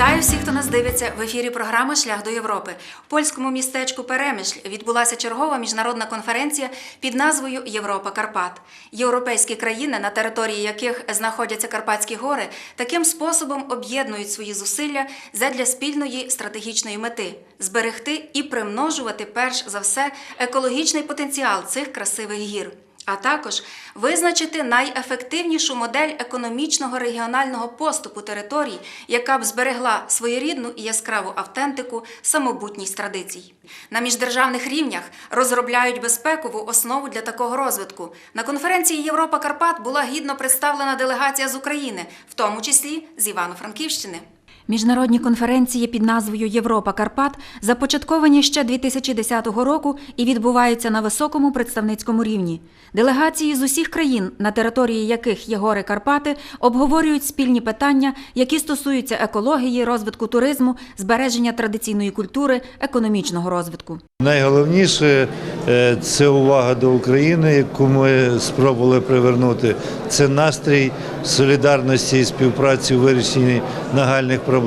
Вітаю всіх, хто нас дивиться в ефірі програми Шлях до Європи. В польському містечку Перемишль відбулася чергова міжнародна конференція під назвою Європа Карпат. Європейські країни, на території яких знаходяться Карпатські гори, таким способом об'єднують свої зусилля задля спільної стратегічної мети зберегти і примножувати перш за все екологічний потенціал цих красивих гір а також визначити найефективнішу модель економічного регіонального поступу територій, яка б зберегла своєрідну і яскраву автентику, самобутність традицій. На міждержавних рівнях розробляють безпекову основу для такого розвитку. На конференції Європа Карпат була гідно представлена делегація з України, в тому числі з Івано-Франківщини. Міжнародні конференції під назвою Європа Карпат започатковані ще 2010 року і відбуваються на високому представницькому рівні. Делегації з усіх країн, на території яких є гори Карпати, обговорюють спільні питання, які стосуються екології, розвитку туризму, збереження традиційної культури, економічного розвитку. Найголовніше е, це увага до України, яку ми спробували привернути. Це настрій солідарності і співпраці у вирішенні нагальних проблем.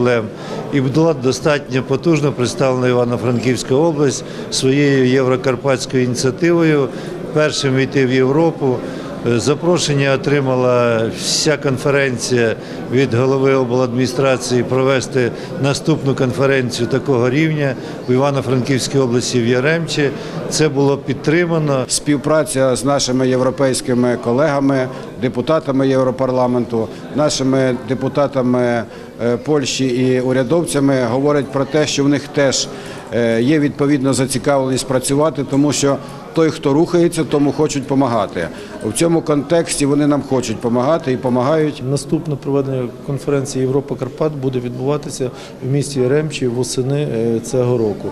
І була достатньо потужно представлена Івано-Франківська область своєю єврокарпатською ініціативою. Першим війти в Європу. Запрошення отримала вся конференція від голови обладміністрації провести наступну конференцію такого рівня в Івано-Франківській області в Яремчі. Це було підтримано. Співпраця з нашими європейськими колегами, депутатами Європарламенту, нашими депутатами е, Польщі і урядовцями говорить про те, що в них теж е, є відповідна зацікавленість працювати, тому що той, хто рухається, тому хочуть допомагати. В цьому контексті вони нам хочуть допомагати і допомагають. Наступне проведення конференції Європа Карпат буде відбуватися в місті Яремчі восени е, цього року.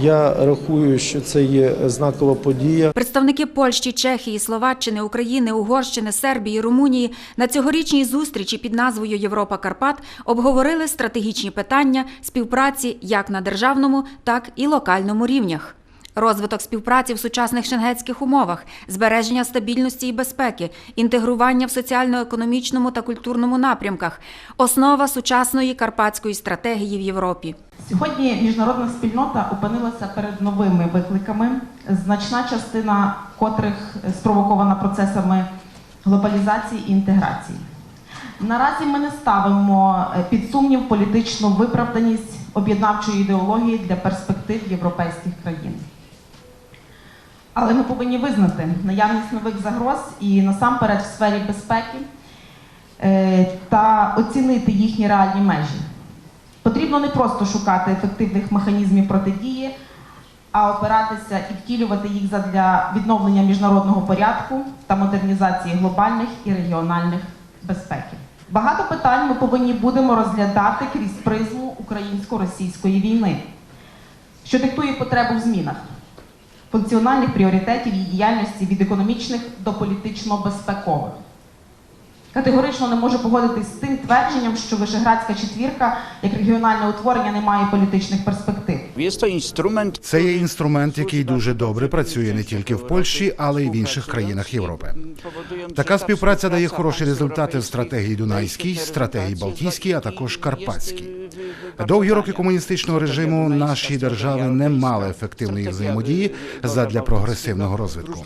Я рахую, що це є знакова подія. Представники Польщі, Чехії, Словаччини, України, Угорщини, Сербії, Румунії на цьогорічній зустрічі під назвою Європа Карпат обговорили стратегічні питання співпраці як на державному, так і локальному рівнях. Розвиток співпраці в сучасних шенгетських умовах, збереження стабільності і безпеки, інтегрування в соціально-економічному та культурному напрямках основа сучасної карпатської стратегії в Європі. Сьогодні міжнародна спільнота опинилася перед новими викликами, значна частина котрих спровокована процесами глобалізації і інтеграції. Наразі ми не ставимо під сумнів політичну виправданість об'єднавчої ідеології для перспектив європейських країн. Але ми повинні визнати наявність нових загроз і насамперед в сфері безпеки е, та оцінити їхні реальні межі. Потрібно не просто шукати ефективних механізмів протидії, а опиратися і втілювати їх задля відновлення міжнародного порядку та модернізації глобальних і регіональних безпеки. Багато питань ми повинні будемо розглядати крізь призму українсько-російської війни, що диктує потребу в змінах, функціональних пріоритетів її діяльності від економічних до політично-безпекових. Категорично не можу погодитись з тим твердженням, що Вишеградська четвірка як регіональне утворення не має політичних перспектив. Це є інструмент, який дуже добре працює не тільки в Польщі, але й в інших країнах Європи. Така співпраця дає хороші результати в стратегії Дунайській, стратегії Балтійській, а також Карпатській. Довгі роки комуністичного режиму наші держави не мали ефективної взаємодії задля прогресивного розвитку.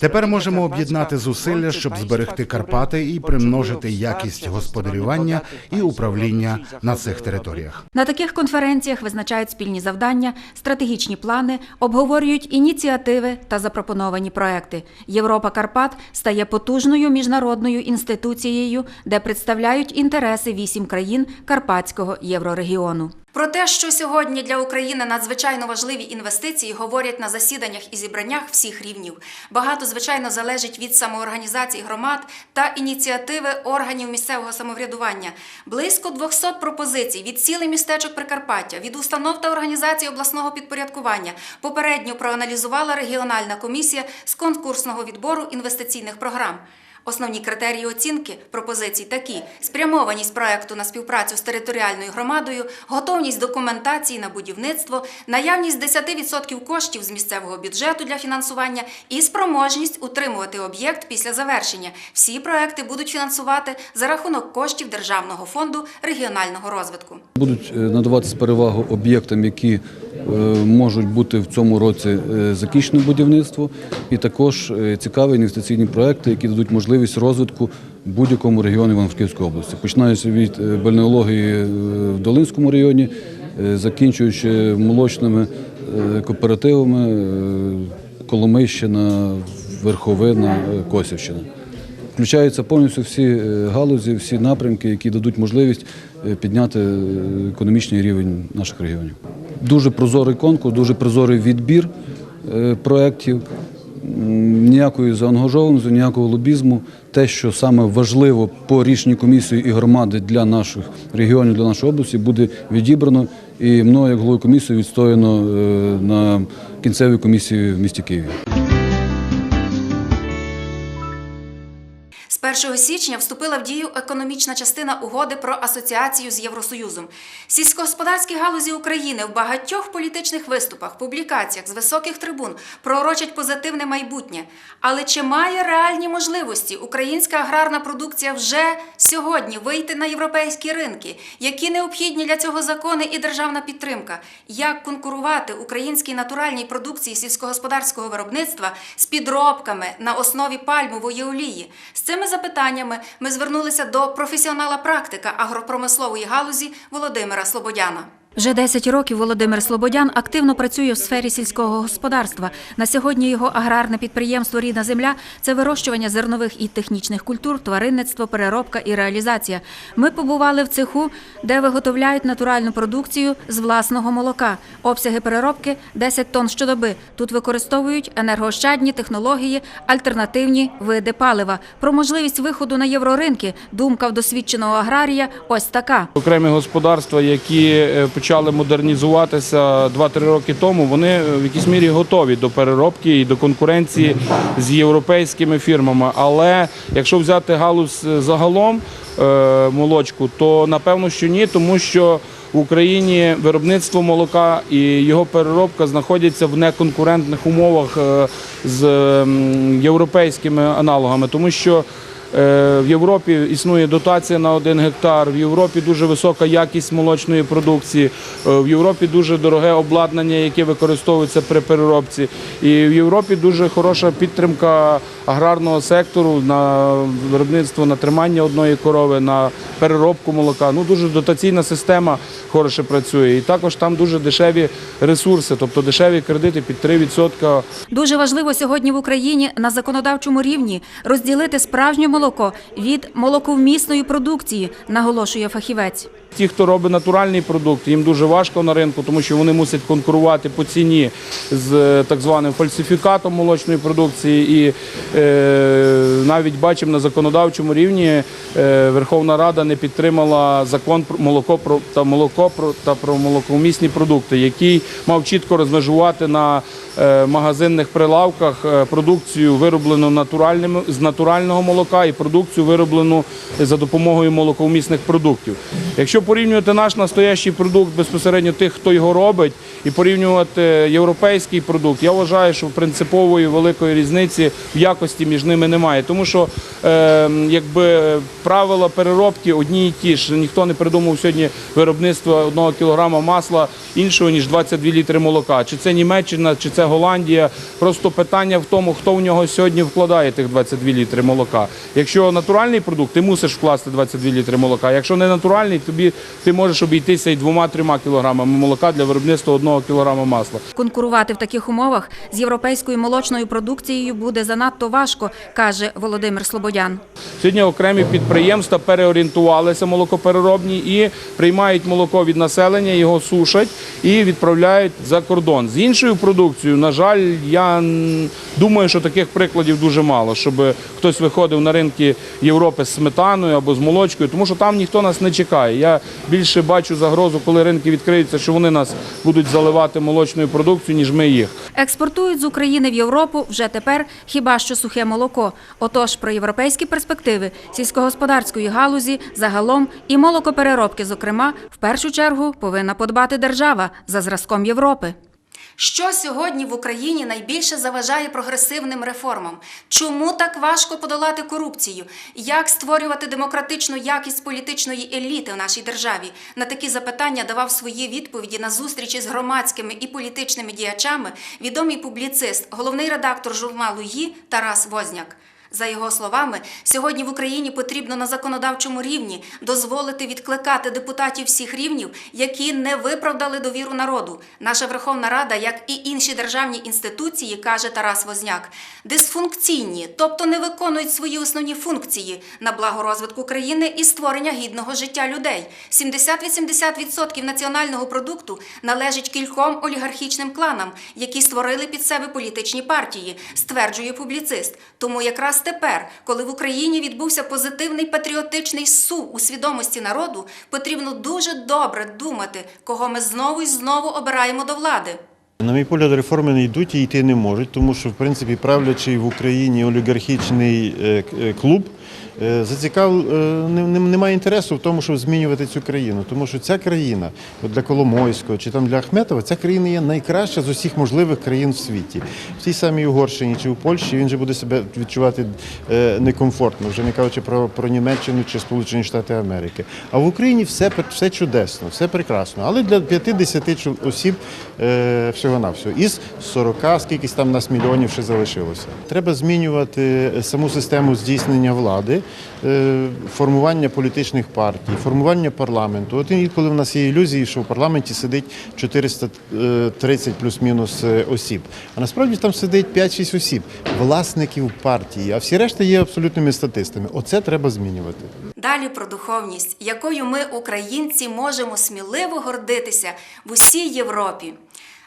Тепер можемо об'єднати зусилля, щоб зберегти Карпати і примножити якість господарювання і управління на цих територіях. На таких конференціях визначають спільні завдання, стратегічні плани, обговорюють ініціативи та запропоновані проекти. Європа Карпат стає потужною міжнародною інституцією, де представляють інтереси вісім країн Карпатського єврорегіону. Про те, що сьогодні для України надзвичайно важливі інвестиції, говорять на засіданнях і зібраннях всіх рівнів. Багато, звичайно, залежить від самоорганізації громад та ініціативи органів місцевого самоврядування. Близько 200 пропозицій від цілих містечок Прикарпаття, від установ та організацій обласного підпорядкування попередньо проаналізувала регіональна комісія з конкурсного відбору інвестиційних програм. Основні критерії оцінки пропозицій такі: спрямованість проекту на співпрацю з територіальною громадою, готовність документації на будівництво, наявність 10% коштів з місцевого бюджету для фінансування і спроможність утримувати об'єкт після завершення. Всі проекти будуть фінансувати за рахунок коштів Державного фонду регіонального розвитку. Будуть е, надаватися перевагу об'єктам, які можуть бути в цьому році е, закінчено будівництво, і також е, цікаві інвестиційні проекти, які дадуть можливість розвитку будь-якому регіону Івано-Франківської області, починаючи від е, бальнеології е, в Долинському районі, е, закінчуючи молочними е, кооперативами е, Коломийщина, Верховина, е, Косівщина. Включаються повністю всі е, галузі, всі напрямки, які дадуть можливість е, підняти е, економічний рівень наших регіонів. Дуже прозорий конкурс, дуже прозорий відбір е, проєктів, ніякої заангажованості, ніякого лобізму. Те, що саме важливо по рішенню комісії і громади для наших регіонів, для нашої області, буде відібрано і мною, як головою комісії, відстояно е, на кінцевій комісії в місті Києві. З 1 січня вступила в дію економічна частина угоди про асоціацію з Євросоюзом. Сільськогосподарські галузі України в багатьох політичних виступах, публікаціях з високих трибун пророчать позитивне майбутнє. Але чи має реальні можливості українська аграрна продукція вже сьогодні вийти на європейські ринки? Які необхідні для цього закони і державна підтримка? Як конкурувати українській натуральній продукції сільськогосподарського виробництва з підробками на основі пальмової олії? З цими запитаннями ми звернулися до професіонала практика агропромислової галузі Володимира Слободяна. Вже 10 років Володимир Слободян активно працює в сфері сільського господарства. На сьогодні його аграрне підприємство Рідна земля це вирощування зернових і технічних культур, тваринництво, переробка і реалізація. Ми побували в цеху, де виготовляють натуральну продукцію з власного молока. Обсяги переробки 10 тонн щодоби. Тут використовують енергоощадні технології, альтернативні види палива. Про можливість виходу на євроринки думка в досвідченого аграрія ось така. Окремі господарства, які е, почали модернізуватися 2-3 роки тому, вони е, в якійсь мірі готові до переробки і до конкуренції з європейськими фірмами. Але якщо взяти галузь е, загалом е, молочку, то напевно, що ні, тому що в Україні виробництво молока і його переробка знаходяться в неконкурентних умовах з європейськими аналогами, тому що В Європі існує дотація на один гектар. В Європі дуже висока якість молочної продукції. е, В Європі дуже дороге обладнання, яке використовується при переробці. І в Європі дуже хороша підтримка аграрного сектору на виробництво на тримання одної корови, на переробку молока. Ну дуже дотаційна система хороше працює. І також там дуже дешеві ресурси, тобто дешеві кредити під 3%. Дуже важливо сьогодні в Україні на законодавчому рівні розділити справжнє молоко від молоковмісної продукції, наголошує фахівець. Ті, хто робить натуральний продукт, їм дуже важко на ринку, тому що вони мусять конкурувати по ціні з е, так званим фальсифікатом молочної продукції. І е, навіть бачимо на законодавчому рівні е, Верховна Рада не підтримала закон про молоко про та молоко про та про молоковмісні продукти, який мав чітко розмежувати на е, магазинних прилавках е, продукцію вироблену з натурального молока і продукцію вироблену за допомогою молоковмісних продуктів. Якщо порівнювати наш настоящий продукт безпосередньо тих, хто його робить, і порівнювати європейський продукт, я вважаю, що принципової великої різниці в якості між ними немає. Тому що е, якби правила переробки одні і ті ж. Ніхто не придумав сьогодні виробництво одного кілограма масла іншого ніж 22 літри молока. Чи це Німеччина, чи це Голландія. Просто питання в тому, хто в нього сьогодні вкладає тих 22 літри молока. Якщо натуральний продукт, ти мусиш вкласти 22 літри молока. Якщо не натуральний, тобі ти можеш обійтися і двома-трьома кілограмами молока для виробництва одного кілограма масла. Конкурувати в таких умовах з європейською молочною продукцією буде занадто важко, каже Володимир Слободян. Сьогодні окремі підприємства переорієнтувалися молокопереробні і приймають молоко від населення, його сушать і відправляють за кордон. З іншою продукцією, на жаль, я думаю, що таких прикладів дуже мало, щоб хтось виходив на ринки Європи з сметаною або з молочкою, тому що там ніхто нас не чекає. Я більше бачу загрозу, коли ринки відкриються, що вони нас будуть заливати молочною продукцією, ніж ми їх. Експортують з України в Європу вже тепер хіба що сухе молоко. Отож, про європейські перспективи сільськогосподарської галузі загалом і молокопереробки, зокрема, в першу чергу повинна подбати держава за зразком Європи. Що сьогодні в Україні найбільше заважає прогресивним реформам? Чому так важко подолати корупцію? Як створювати демократичну якість політичної еліти в нашій державі? На такі запитання давав свої відповіді на зустрічі з громадськими і політичними діячами відомий публіцист, головний редактор журналу «Ї» Тарас Возняк. За його словами, сьогодні в Україні потрібно на законодавчому рівні дозволити відкликати депутатів всіх рівнів, які не виправдали довіру народу. Наша Верховна Рада, як і інші державні інституції, каже Тарас Возняк, дисфункційні, тобто не виконують свої основні функції на благо розвитку країни і створення гідного життя людей. 70-80% національного продукту належить кільком олігархічним кланам, які створили під себе політичні партії, стверджує публіцист. Тому якраз тепер, коли в Україні відбувся позитивний патріотичний сув у свідомості народу, потрібно дуже добре думати, кого ми знову і знову обираємо до влади. На мій погляд, реформи не йдуть і йти не можуть, тому що в принципі правлячий в Україні олігархічний е, е, клуб зацікав е, не, не- немає інтересу в тому, щоб змінювати цю країну. Тому що ця країна, от для Коломойського чи там для Ахметова, ця країна є найкраща з усіх можливих країн в світі. В тій самій Угорщині чи в Польщі він же буде себе відчувати е, некомфортно, вже не кажучи про, про Німеччину чи Сполучені Штати Америки. А в Україні все, все чудесно, все прекрасно. Але для 50 чол- осіб е, всього-навсього. Із 40, скількись там нас мільйонів ще залишилося. Треба змінювати саму систему здійснення влади, е, формування політичних партій, формування парламенту. От інколи в нас є ілюзії, що в парламенті сидить 430 плюс-мінус е, осіб. А насправді там сидить 5-6 осіб, власників партії, а всі решта є абсолютними статистами. Оце треба змінювати. Далі про духовність, якою ми, українці, можемо сміливо гордитися в усій Європі.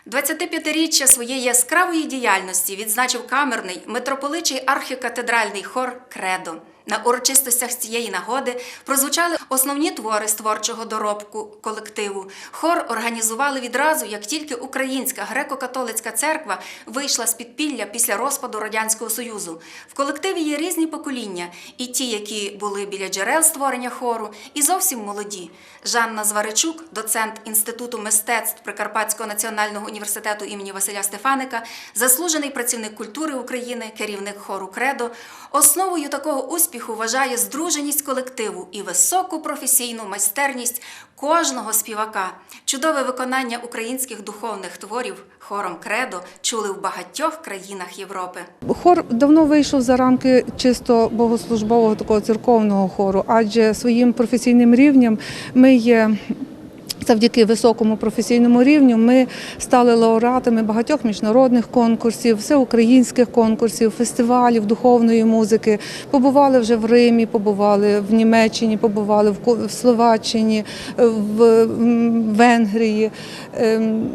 25-річчя своєї яскравої діяльності відзначив камерний митрополичий архікатедральний хор Кредо. На урочистостях цієї нагоди прозвучали основні твори з творчого доробку колективу. Хор організували відразу, як тільки Українська греко-католицька церква вийшла з підпілля після розпаду Радянського Союзу. В колективі є різні покоління, і ті, які були біля джерел створення хору, і зовсім молоді. Жанна Зваричук, доцент Інституту мистецтв Прикарпатського національного університету імені Василя Стефаника, заслужений працівник культури України, керівник хору Кредо, основою такого успіху вважає здруженість колективу і високу професійну майстерність кожного співака. Чудове виконання українських духовних творів хором Кредо чули в багатьох країнах Європи. Хор давно вийшов за рамки чисто богослужбового такого церковного хору, адже своїм професійним рівнем ми є. Завдяки високому професійному рівню ми стали лауреатами багатьох міжнародних конкурсів, всеукраїнських конкурсів, фестивалів духовної музики. Побували вже в Римі, побували в Німеччині, побували в Словаччині, в Венгрії. Ем,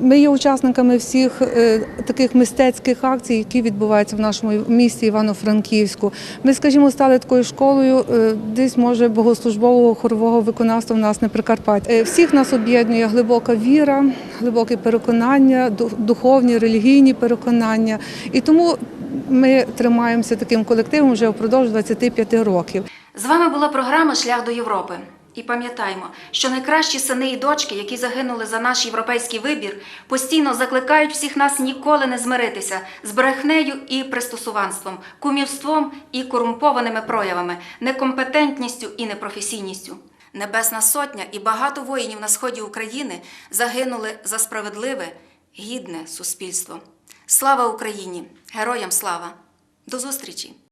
Ми є учасниками всіх е, таких мистецьких акцій, які відбуваються в нашому місті Івано-Франківську. Ми, скажімо, стали такою школою, е, десь може богослужбового хорового виконавства в нас на Прикарпатті. Е, Всіх нас об'єднує глибока віра, глибоке переконання, духовні, релігійні переконання. І тому ми тримаємося таким колективом вже впродовж 25 років. З вами була програма Шлях до Європи. І пам'ятаймо, що найкращі сини і дочки, які загинули за наш європейський вибір, постійно закликають всіх нас ніколи не змиритися з брехнею і пристосуванством, кумівством і корумпованими проявами, некомпетентністю і непрофесійністю. Небесна сотня і багато воїнів на сході України загинули за справедливе, гідне суспільство. Слава Україні! Героям слава! До зустрічі!